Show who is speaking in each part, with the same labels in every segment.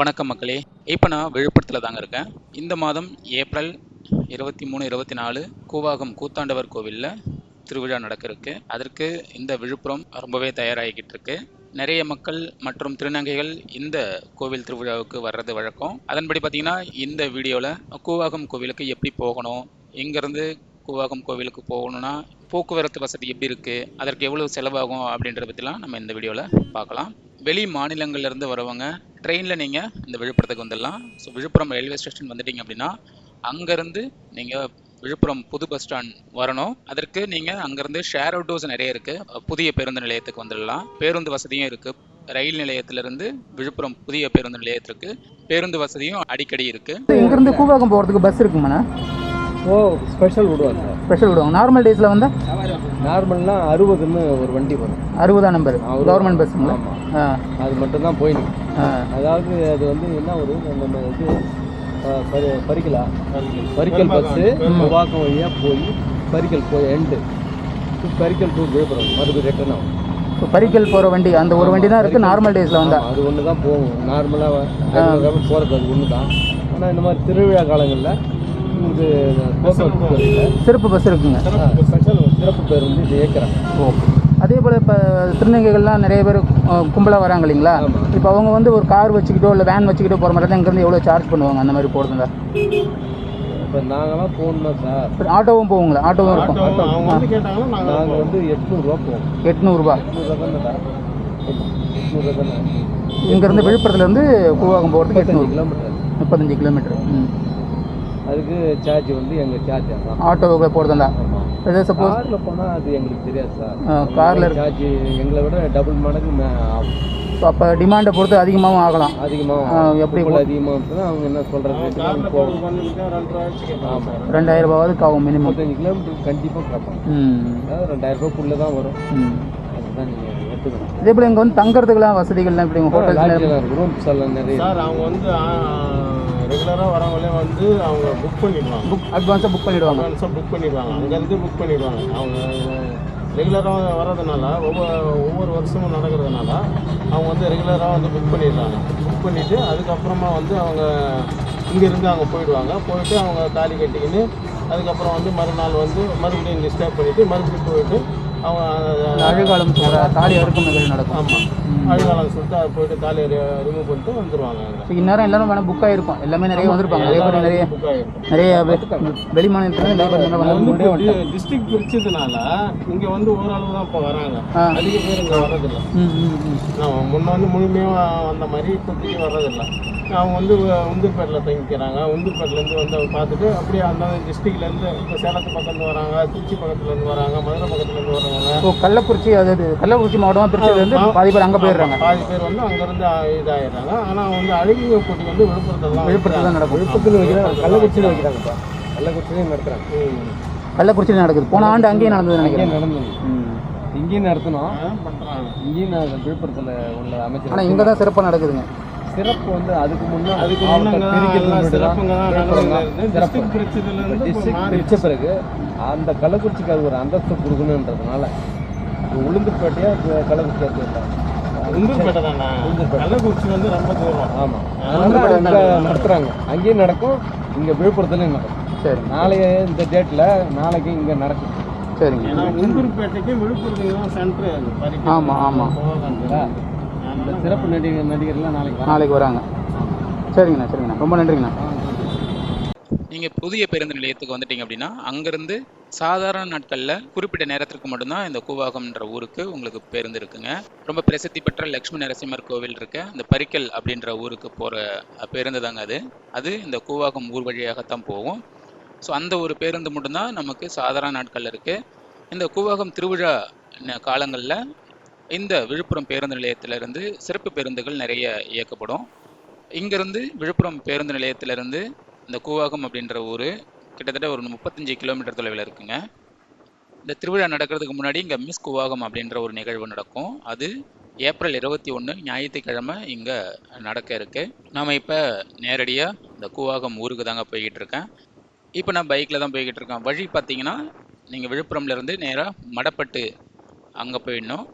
Speaker 1: வணக்கம் மக்களே. இப்போ நான் விழுப்புரத்தில் தாங்க இருக்கேன். இந்த மாதம் ஏப்ரல் இருபத்தி மூணு இருபத்தி நாலு கூவாகம் கூத்தாண்டவர் கோவிலில் திருவிழா நடக்க இருக்கு அதற்கு இந்த விழுப்புரம் ரொம்பவே தயாராகிக்கிட்டு இருக்கு. நிறைய மக்கள் மற்றும் திருநங்கைகள் இந்த கோவில் திருவிழாவுக்கு வர்றது வழக்கம். அதன்படி பார்த்தீங்கன்னா இந்த வீடியோவில் கூவாகம் கோவிலுக்கு எப்படி போகணும் இங்கேருந்து கூவாகம் கோவிலுக்கு போகணும்னா போக்குவரத்து வசதி எப்படி இருக்குது அதற்கு எவ்வளோ செலவாகும் அப்படின்றத பற்றிலாம் நம்ம இந்த வீடியோவில் பார்க்கலாம். வெளி மாநிலங்கள்ல இருந்து வரவங்க ட்ரெயினில் நீங்கள் இந்த விழுப்புரத்துக்கு வந்துடலாம். ஸோ விழுப்புரம் ரயில்வே ஸ்டேஷன் வந்துட்டீங்க அப்படின்னா அங்கேருந்து நீங்கள் விழுப்புரம் புது பஸ் ஸ்டாண்ட் வரணும். அதற்கு நீங்கள் அங்கேருந்து ஷேர் ஆட்டோஸ் நிறைய இருக்குது புதிய பேருந்து நிலையத்துக்கு வந்துடலாம். பேருந்து வசதியும் இருக்குது ரயில் நிலையத்திலிருந்து விழுப்புரம் புதிய பேருந்து நிலையத்திற்கு பேருந்து வசதியும் அடிக்கடி இருக்குது
Speaker 2: இங்கேருந்து கூவாகம் போகிறதுக்கு பஸ் இருக்குமாண்ணா
Speaker 3: ஓ ஸ்பெஷல் விடுவாங்க.
Speaker 2: ஸ்பெஷல் விடுவாங்க. நார்மல் டேஸில் வந்து?
Speaker 3: நார்மல்னா அறுபதுன்னு ஒரு வண்டி வரும்.
Speaker 2: அறுபதாம் நம்பர். கவர்மெண்ட் பஸ்ஸுங்களா
Speaker 3: அது மட்டும்தான் போயிடும் அதாவது அது வந்து என்ன ஒரு நம்ம இது பரிக்கலா? பரிக்கல். பஸ்ஸு வாக்கம் வழியாக போய் பரிக்கல் போய் எண்டு பரிக்கல் டூ விழுப்புரம் மறுபடியும் ரிட்டர்ன் ஆகும்.
Speaker 2: இப்போ பரிக்கல் போகிற வண்டி அந்த ஒரு வண்டி தான் இருக்குது நார்மல் டேஸில் வந்தால்
Speaker 3: அது ஒன்று தான் போகும் நார்மலாக போகிறது அது ஒன்று தான் ஆனால் இந்த மாதிரி திருவிழா காலங்களில் உங்களுக்கு போக்குவரத்து
Speaker 2: சிறப்பு பஸ் இருக்குங்க.
Speaker 3: ஸ்பெஷல் சிறப்பு பேர் வந்து இது இயக்குறாங்க.
Speaker 2: ஓ. அதே போல் இப்போ திருநங்கைகள்லாம் நிறைய பேர் கும்பலாக வராங்க இல்லைங்களா. இப்போ அவங்க வந்து ஒரு கார் வச்சுக்கிட்டோ இல்லை வேன் வச்சுக்கிட்டோ போகிற மாதிரி தான் இங்கேருந்து எவ்வளோ சார்ஜ் பண்ணுவாங்க? அந்த மாதிரி போகிறதுல
Speaker 3: இப்போ நாங்களாம் போகணும்னா சார்?
Speaker 2: ஆட்டோவும் போகுங்களா? ஆட்டோவும் இருக்கும்.
Speaker 4: நாங்கள்
Speaker 3: வந்து எட்நூறுரூவா போவோம்.
Speaker 2: எட்நூறுபா.
Speaker 3: எட்நூறுரூவா
Speaker 2: இங்கேருந்து விழுப்புரத்துலேருந்து கூவாகம் போகிறதுக்கு எட்நூறு.
Speaker 3: கிலோமீட்டர்.
Speaker 2: முப்பத்தஞ்சு கிலோமீட்டர். ம்.
Speaker 3: அதுக்கு சார்ஜ் வந்து எங்கள் சார்ஜ் அதான்.
Speaker 2: ஆட்டோவுக்கு போகிறதா இதே சப்போஸ்
Speaker 3: காரில் போனால் அது எங்களுக்கு தெரியாது சார்
Speaker 2: காரில்
Speaker 3: சார்ஜ் எங்களை விட டபுள் மடங்கு ஆகும்.
Speaker 2: அப்போ டிமாண்டை பொறுத்து அதிகமாகவும் ஆகலாம். ஆ,
Speaker 3: அதிகமாக
Speaker 2: எப்படி
Speaker 3: அதிகமாக இருந்ததுன்னா அவங்க என்ன சொல்கிறது
Speaker 2: ரெண்டாயிரம் ரூபாவது ஆகும் மினிமம்
Speaker 3: முப்பத்தஞ்சு கிலோமீட்டர் கண்டிப்பாக கேட்பாங்க அதாவது ரெண்டாயிரம் ரூபாய்க்குள்ளே தான் வரும். அதுதான் நீங்கள்
Speaker 2: இதே போல் இங்கே வந்து தங்குறதுக்குலாம் வசதிகள்லாம் எப்படி உங்கள் ஹோட்டல்ஸ்
Speaker 3: ரூம்ஸ் எல்லாம் நிறைய
Speaker 4: சார் அவங்க வந்து ரெகுலராக வரவங்களே வந்து அவங்க புக் பண்ணிடுவாங்க.
Speaker 2: புக் அட்வான்ஸாக புக் பண்ணிவிடுவாங்க
Speaker 4: அட்வான்ஸாக புக் பண்ணிடுவாங்க. அங்கேருந்து புக் பண்ணிடுவாங்க. அவங்க ரெகுலராக வர்றதுனால ஒவ்வொரு ஒவ்வொரு வருஷமும் நடக்கிறதுனால அவங்க வந்து ரெகுலராக வந்து புக் பண்ணிடுறாங்க. புக் பண்ணிவிட்டு அதுக்கப்புறமா வந்து அவங்க இங்கேருந்து அவங்க போயிடுவாங்க. போயிட்டு அவங்க தாலி கட்டிக்கின்னு அதுக்கப்புறம் வந்து மறுநாள் வந்து மறுபடியும் ஸ்டே பண்ணிவிட்டு மறுபடியும் போயிட்டு அவங்க
Speaker 2: அழுகாலம் சொல்கிற தாலி அறுக்கும் நிகழ்வு நடக்கும்.
Speaker 4: ஆமாம் அழுகாலம் சொல்லிட்டு அதை போயிட்டு தாலி ரிமூவ் பண்ணிட்டு வந்துடுவாங்க
Speaker 2: ஸோ இந்நேரம் எல்லாரும் வேணால் புக் ஆகிருக்கும் எல்லாமே நிறைய வந்திருப்பாங்க. நிறைய பேர் நிறைய
Speaker 4: புக் ஆகிருக்கும்
Speaker 2: நிறைய வெ- வெளி மாநிலத்துல பேர்
Speaker 4: டிஸ்ட்ரிக்ட் பிரிச்சதுனால இங்க வந்து ஓரளவு தான் இப்போ வராங்க. அதிக பேர் இங்க வர்றதில்ல. முன்ன வந்து முழுமையாக வந்த மாதிரி இப்போதைக்கு வர்றதில்ல. அவங்க வந்து உந்தூர்பேட்டில் தங்கிக்கிறாங்க. உந்தூர்பேட்டிலேருந்து வந்து அவங்க பார்த்துட்டு அப்படியே அந்த டிஸ்ட்ரிக்ட்லேருந்து இப்போ சேலத்து பக்கத்துலேருந்து வராங்க திருச்சி பக்கத்துலேருந்து வராங்க மதுரை பக்கத்துலேருந்து வர்றவங்க
Speaker 2: ஸோ கள்ளக்குறிச்சி அதாவது கள்ளக்குறிச்சி மாவட்டமாக பிரிச்சது வந்து பாதி பேர் அங்கே போயிடுறாங்க.
Speaker 4: பாதி பேர் வந்து அங்கேருந்து இதாகிடுறாங்க ஆனால் வந்து அழகிய போட்டி வந்து விழுப்புரத்தில் தான்
Speaker 2: விழுப்புரத்தில் தான் நடக்கும்
Speaker 3: விழுப்புரத்தில் வைக்கிறாங்க. கள்ளக்குறிச்சியில் வைக்கிறாங்கப்பா கள்ளக்குறிச்சிலையும் நடத்துகிறாங்க.
Speaker 2: கள்ளக்குறிச்சியில் நடக்குது. போன ஆண்டு அங்கேயே நடந்தது நினைக்கிறேன்.
Speaker 3: நடந்தது. இங்கேயும் நடத்தணும். இங்கேயும் விழுப்புரத்தில் உள்ள
Speaker 2: ஆனால்
Speaker 3: அமைச்சர்
Speaker 2: இங்கே தான் சிறப்பாக நடக்குதுங்க.
Speaker 3: சிறப்பு வந்து அதுக்கு முன்னே
Speaker 4: அதுக்கு
Speaker 3: பிரித்த பிறகு அந்த கள்ளக்குறிச்சிக்கு அது ஒரு அந்தஸ்து கொடுக்கணுன்றதுனால உளுந்துப்பேட்டையா கள்ளக்குறிச்சி
Speaker 4: தானே?
Speaker 3: உளுந்தூர்பேட்டை.
Speaker 4: கள்ளக்குறிச்சி வந்து ரொம்ப தூரம்.
Speaker 3: ஆமாம் அதனால நடத்துகிறாங்க அங்கேயும் நடக்கும் இங்கே விழுப்புரத்துலையும் நடக்கும்.
Speaker 2: சரி.
Speaker 3: நாளைய இந்த டேட்டில் நாளைக்கு இங்கே நடக்கும்.
Speaker 2: சரிங்க.
Speaker 4: ஏன்னா விழுப்புரத்துக்கு தான் சென்ட்ரு அது. பறிக்க
Speaker 3: சிறப்பு நடிகர் நடிகர்லாம் நாளைக்கு.
Speaker 2: நாளைக்கு வராங்க. சரிங்கண்ணா சரிங்கண்ணா. ரொம்ப நன்றிங்கண்ணா.
Speaker 1: நீங்கள் புதிய பேருந்து நிலையத்துக்கு வந்துட்டீங்க அப்படின்னா அங்கேருந்து சாதாரண நாட்களில் குறிப்பிட்ட நேரத்திற்கு மட்டும்தான் இந்த கூவாகம்ன்ற ஊருக்கு உங்களுக்கு பேருந்து இருக்குங்க. ரொம்ப பிரசித்தி பெற்ற லக்ஷ்மி நரசிம்மர் கோவில் இருக்க இந்த பரிக்கல் அப்படின்ற ஊருக்கு போகிற பேருந்து தாங்க அது. அது இந்த கூவாகம் ஊர் வழியாகத்தான் போகும். ஸோ அந்த ஒரு பேருந்து மட்டும்தான் நமக்கு சாதாரண நாட்களில் இருக்குது இந்த கூவாகம் திருவிழா காலங்களில் இந்த விழுப்புரம் பேருந்து நிலையத்திலிருந்து சிறப்பு பேருந்துகள் நிறைய இயக்கப்படும். இங்கேருந்து விழுப்புரம் பேருந்து நிலையத்திலிருந்து இந்த கூவாகம் அப்படின்ற ஊர் கிட்டத்தட்ட ஒரு முப்பத்தஞ்சு கிலோமீட்டர் தொலைவில் இருக்குங்க. இந்த திருவிழா நடக்கிறதுக்கு முன்னாடி இங்கே மிஸ் கூவாகம் அப்படின்ற ஒரு நிகழ்வு நடக்கும். அது ஏப்ரல் இருபத்தி ஒன்று ஞாயிற்றுக்கிழமை இங்கே நடக்க இருக்கு. நாம் இப்போ நேரடியாக இந்த கூவாகம் ஊருக்கு தாங்க போய்கிட்டு இருக்கேன். இப்போ நான் பைக்கில் தான் போய்கிட்டு இருக்கேன். வழி பார்த்தீங்கன்னா நீங்கள் விழுப்புரம்லேருந்து நேராக மடப்பட்டு அங்கே போயிடணும்.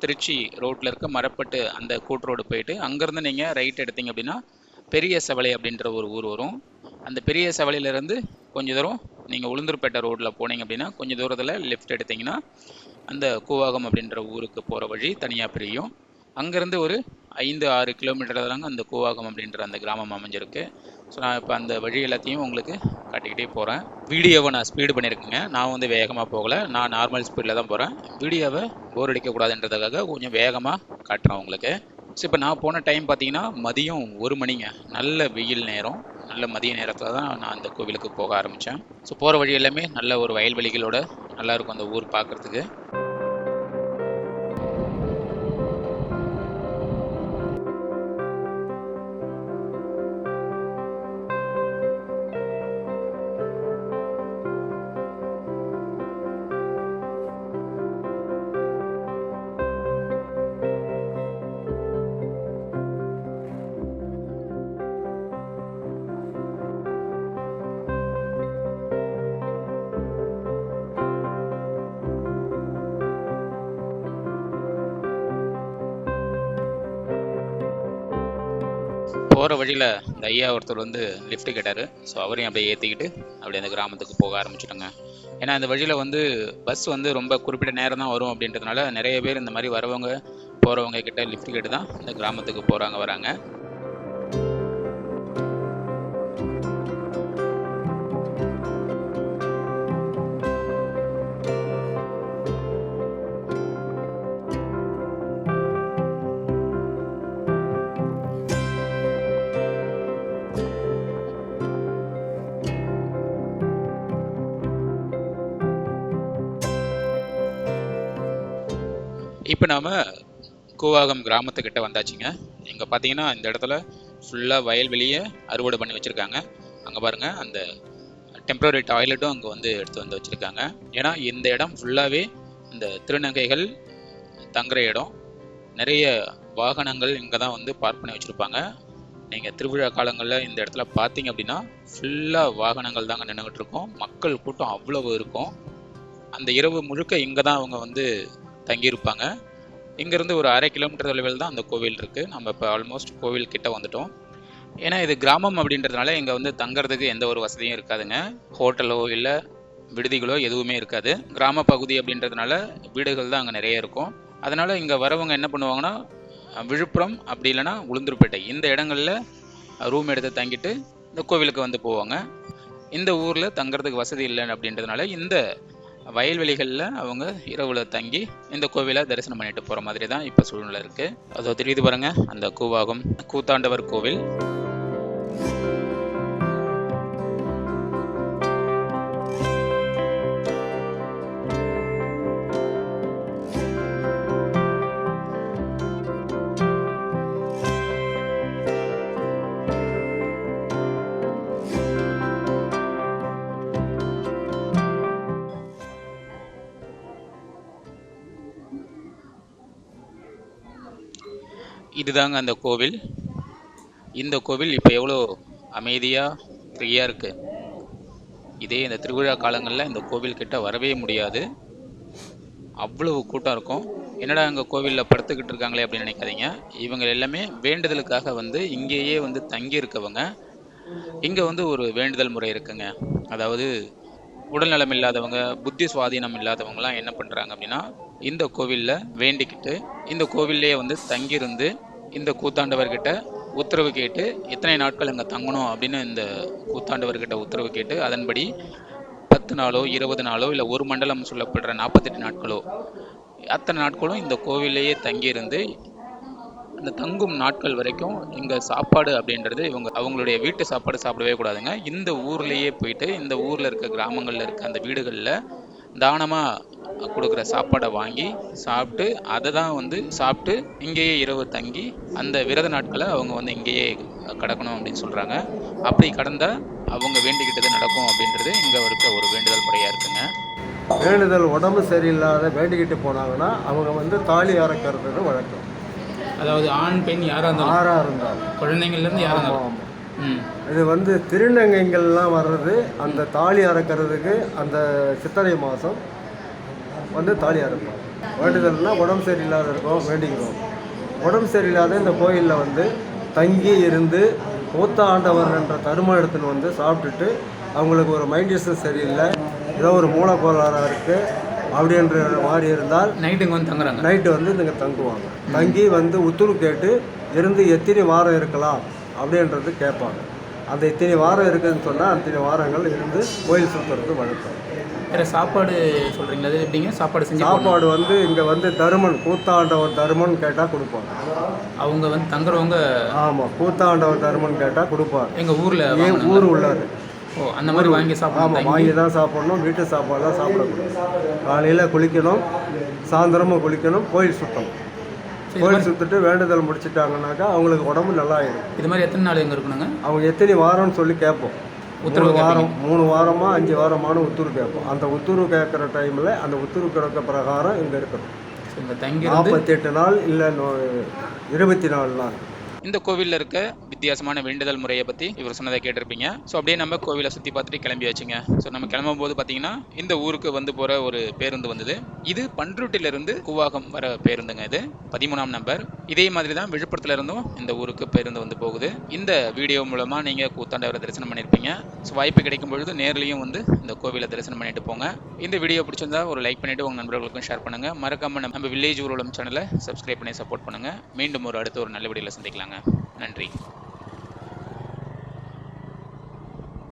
Speaker 1: திருச்சி ரோட்டில் இருக்க மரப்பட்டு அந்த கூட்டு ரோடு போயிட்டு அங்கேருந்து நீங்கள் ரைட் எடுத்தீங்க அப்படின்னா பெரிய செவலை அப்படின்ற ஒரு ஊர் வரும். அந்த பெரிய செவலையிலேருந்து கொஞ்ச தூரம் நீங்கள் உளுந்தூர்பேட்டை ரோட்டில் போனீங்க அப்படின்னா கொஞ்சம் தூரத்தில் லெஃப்ட் எடுத்தீங்கன்னா அந்த கூவாகம் அப்படின்ற ஊருக்கு போகிற வழி தனியாக பிரியும். அங்கேருந்து ஒரு ஐந்து ஆறு கிலோமீட்டர் தாங்க அந்த கூவாகம் அப்படின்ற அந்த கிராமம் அமைஞ்சிருக்கு. ஸோ நான் இப்போ அந்த வழி எல்லாத்தையும் உங்களுக்கு காட்டிக்கிட்டே போகிறேன் வீடியோவை நான் ஸ்பீடு பண்ணியிருக்கேங்க. நான் வந்து வேகமாக போகலை. நான் நார்மல் ஸ்பீடில் தான் போகிறேன் வீடியோவை போர் அடிக்கக்கூடாதுன்றதுக்காக கொஞ்சம் வேகமாக காட்டுறேன் உங்களுக்கு. ஸோ இப்போ நான் போன டைம் பார்த்தீங்கன்னா மதியம் ஒரு மணிங்க. நல்ல வெயில் நேரம். நல்ல மதிய நேரத்தில் தான் நான் அந்த கோவிலுக்கு போக ஆரம்பித்தேன் ஸோ போகிற வழி எல்லாமே நல்ல ஒரு வயல்வெளிகளோட நல்லாயிருக்கும் அந்த ஊர் பார்க்குறதுக்கு. போகிற வழியில் இந்த ஐயா ஒருத்தர் வந்து லிஃப்ட் கேட்டார். ஸோ அவரையும் அப்படியே ஏற்றிக்கிட்டு அப்படியே அந்த கிராமத்துக்கு போக ஆரம்பிச்சிட்டோங்க. ஏன்னா இந்த வழியில் வந்து பஸ் வந்து ரொம்ப குறிப்பிட்ட நேரம் தான் வரும் அப்படின்றதுனால நிறைய பேர் இந்த மாதிரி வரவங்க போகிறவங்க கிட்ட லிஃப்ட் கேட்டு தான் இந்த கிராமத்துக்கு போகிறாங்க வராங்க. இப்போ நாம் கூவாகம் கிராமத்துக்கிட்ட வந்தாச்சுங்க. இங்கே பார்த்தீங்கன்னா இந்த இடத்துல ஃபுல்லாக வயல்வெளியை அறுவடை பண்ணி வச்சுருக்காங்க. அங்கே பாருங்கள் அந்த டெம்பரரி டாய்லெட்டும் அங்கே வந்து எடுத்து வந்து வச்சுருக்காங்க. ஏன்னா இந்த இடம் ஃபுல்லாகவே இந்த திருநங்கைகள் தங்குற இடம். நிறைய வாகனங்கள் இங்கே தான் வந்து பார்க் பண்ணி வச்சுருப்பாங்க. நீங்கள் திருவிழா காலங்களில் இந்த இடத்துல பார்த்தீங்க அப்படின்னா ஃபுல்லாக வாகனங்கள் தாங்க நின்றுக்கிட்டு இருக்கும். மக்கள் கூட்டம் அவ்வளவு இருக்கும். அந்த இரவு முழுக்க இங்கே தான் அவங்க வந்து தங்கியிருப்பாங்க. இங்கேருந்து ஒரு அரை கிலோமீட்டர் தொலைவில் தான் அந்த கோவில் இருக்குது நம்ம இப்போ ஆல்மோஸ்ட் கோவில் கிட்ட வந்துட்டோம். ஏன்னா இது கிராமம் அப்படின்றதுனால இங்கே வந்து தங்குறதுக்கு எந்த ஒரு வசதியும் இருக்காதுங்க. ஹோட்டலோ இல்லை விடுதிகளோ எதுவுமே இருக்காது. கிராம பகுதி அப்படின்றதுனால வீடுகள் தான் அங்கே நிறைய இருக்கும். அதனால் இங்கே வரவங்க என்ன பண்ணுவாங்கன்னா விழுப்புரம் அப்படி இல்லைன்னா உளுந்தூர்பேட்டை இந்த இடங்களில் ரூம் எடுத்து தங்கிட்டு இந்த கோவிலுக்கு வந்து போவாங்க. இந்த ஊரில் தங்குறதுக்கு வசதி இல்லை அப்படின்றதுனால இந்த வயல்வெளிகளில் அவங்க இரவில் தங்கி இந்த கோவிலை தரிசனம் பண்ணிட்டு போகிற மாதிரி தான் இப்போ சூழ்நிலை இருக்குது அதோ தெரியுது பாருங்கள் அந்த கூவாகம் கூத்தாண்டவர் கோவில். இதுதாங்க அந்த கோவில். இந்த கோவில் இப்போ எவ்வளோ அமைதியாக ஃப்ரீயாக இருக்குது இதே இந்த திருவிழா காலங்களில் இந்த கோவில் கிட்ட வரவே முடியாது. அவ்வளவு கூட்டம் இருக்கும். என்னடா அங்கே கோவிலில் படுத்துக்கிட்டு இருக்காங்களே அப்படின்னு நினைக்காதீங்க. இவங்க எல்லாமே வேண்டுதலுக்காக வந்து இங்கேயே வந்து தங்கி இருக்கவங்க இங்கே வந்து ஒரு வேண்டுதல் முறை இருக்குங்க. அதாவது உடல்நலம் இல்லாதவங்க புத்தி சுவாதீனம் இல்லாதவங்கலாம் என்ன பண்ணுறாங்க அப்படின்னா இந்த கோவிலில் வேண்டிக்கிட்டு இந்த கோவில்லையே வந்து தங்கியிருந்து இந்த கூத்தாண்டவர்கிட்ட உத்தரவு கேட்டு எத்தனை நாட்கள் அங்கே தங்கணும் அப்படின்னு இந்த கூத்தாண்டவர்கிட்ட உத்தரவு கேட்டு அதன்படி பத்து நாளோ இருபது நாளோ இல்லை ஒரு மண்டலம் சொல்லப்படுற நாற்பத்தெட்டு நாட்களோ அத்தனை நாட்களும் இந்த கோவில்லையே தங்கியிருந்து அந்த தங்கும் நாட்கள் வரைக்கும் இங்கே சாப்பாடு அப்படின்றது இவங்க அவங்களுடைய வீட்டு சாப்பாடு சாப்பிடவே கூடாதுங்க. இந்த ஊர்லேயே போயிட்டு இந்த ஊரில் இருக்க கிராமங்களில் இருக்க அந்த வீடுகளில் தானமாக கொடுக்குற சாப்பாடை வாங்கி சாப்பிட்டு அதை தான் வந்து சாப்பிட்டு இங்கேயே இரவு தங்கி அந்த விரத நாட்களை அவங்க வந்து இங்கேயே கடக்கணும் அப்படின்னு சொல்கிறாங்க அப்படி கடந்தால் அவங்க வேண்டிக்கிட்டது நடக்கும் அப்படின்றது இங்கே இருக்க ஒரு வேண்டுதல் முறையாக இருக்குங்க.
Speaker 3: வேண்டுதல் உடம்பு சரியில்லாத வேண்டிக்கிட்டு போனாங்கன்னா அவங்க வந்து தாலி அறக்கிறது வழக்கம்.
Speaker 2: அதாவது ஆண் பெண் யாராக இருந்தாலும்
Speaker 3: ஆறாக இருந்தாலும்.
Speaker 2: குழந்தைங்கள்லேருந்து யாராக இருந்தாலும்.
Speaker 3: இது வந்து திருநங்கைகள்லாம் வர்றது அந்த தாலி அறக்கிறதுக்கு அந்த சித்திரை மாதம் வந்து தாலி அறுப்போம். வேண்டுதல்னா உடம்பு சரியில்லாத இருக்கோம் வேண்டிக்கிறோம். உடம்பு சரியில்லாத இந்த கோயிலில் வந்து தங்கி இருந்து
Speaker 5: மூத்த ஆண்டவர் என்ற தருமம் எடுத்துன்னு வந்து சாப்பிட்டுட்டு அவங்களுக்கு ஒரு மைண்டிஸும் சரியில்லை. ஏதோ ஒரு மூலக்கோளாறாக இருக்குது அப்படின்ற மாதிரி இருந்தால்
Speaker 2: நைட்டுங்க வந்து தங்குறாங்க.
Speaker 5: நைட்டு வந்து இங்கே தங்குவாங்க. தங்கி வந்து உத்தரவு கேட்டு இருந்து எத்தனை வாரம் இருக்கலாம். அப்படின்றது கேட்பாங்க. அந்த இத்தனை வாரம் இருக்குதுன்னு சொன்னால் அத்தனை வாரங்கள் இருந்து கோயில் சுற்றுறது வழக்கம்.
Speaker 2: வேறு சாப்பாடு சொல்கிறீங்களா அது எப்படிங்க? சாப்பாடு செஞ்சு.
Speaker 5: சாப்பாடு வந்து இங்கே வந்து தருமன் கூத்தாண்டவர் தருமன் கேட்டால் கொடுப்பாங்க.
Speaker 2: அவங்க வந்து தங்குறவங்க
Speaker 5: ஆமாம் கூத்தாண்டவர் தருமன் கேட்டால் கொடுப்பாங்க.
Speaker 2: எங்கள் ஊரில்
Speaker 5: ஏன் ஊர் உள்ளாரு.
Speaker 2: ஓ அந்த மாதிரி வாங்கி சாப்பிடணும்.
Speaker 5: ஆமாம் வாங்கி தான் சாப்பிடணும் வீட்டு சாப்பாடு தான் சாப்பிடக்கூடாது. காலையில் குளிக்கணும் சாயந்தரமும் குளிக்கணும் கோயில் சுத்தம் கோயில் சுற்றிட்டு வேண்டுதல் முடிச்சிட்டாங்கனாக்கா அவங்களுக்கு உடம்பு நல்லா ஆயிடும்
Speaker 2: இது மாதிரி எத்தனை நாள் எங்கே இருக்கணுங்க?
Speaker 5: அவங்க எத்தனை வாரம்னு சொல்லி கேட்போம்.
Speaker 2: உத்தரவு
Speaker 5: வாரம் மூணு வாரமா அஞ்சு வாரமான உத்தரவு கேட்போம். அந்த உத்தரவு கேட்குற டைமில் அந்த உத்தரவு கிடக்க பிரகாரம் இங்கே இருக்கணும். நாற்பத்தெட்டு நாள் இல்லை இருபத்தி நாலு நாள்.
Speaker 1: இந்த கோவிலில் இருக்க வித்தியாசமான வேண்டுதல் முறையை பற்றி இவர் சொன்னதை கேட்டிருப்பீங்க. ஸோ அப்படியே நம்ம கோவிலை சுற்றி பார்த்துட்டு கிளம்பியாச்சுங்க. ஸோ நம்ம கிளம்பும் போது பார்த்தீங்கன்னா இந்த ஊருக்கு வந்து போகிற ஒரு பேருந்து வந்தது. இது பன்ருட்டிலிருந்து கூவாகம் வர பேருந்துங்க இது. பதிமூணாம் நம்பர். இதே மாதிரி தான் விழுப்புரத்துல இருந்தும் இந்த ஊருக்கு பேருந்து வந்து போகுது. இந்த வீடியோ மூலமாக நீங்கள் கூத்தாண்டவரை தரிசனம் பண்ணியிருப்பீங்க ஸோ வாய்ப்பு கிடைக்கும் பொழுது நேரிலையும் வந்து இந்த கோவிலை தரிசனம் பண்ணிட்டு போங்க. இந்த வீடியோ பிடிச்சிருந்தா ஒரு லைக் பண்ணிட்டு உங்கள் நண்பர்களுக்கும் ஷேர் பண்ணுங்க. மறக்காம நம்ம வில்லேஜ் ஊர்வலம் சேனலை சப்ஸ்கிரைப் பண்ணி சப்போர்ட் பண்ணுங்க. மீண்டும் ஒரு அடுத்த ஒரு நல்ல வீடியோவில் சந்திக்கலாம். நன்றி.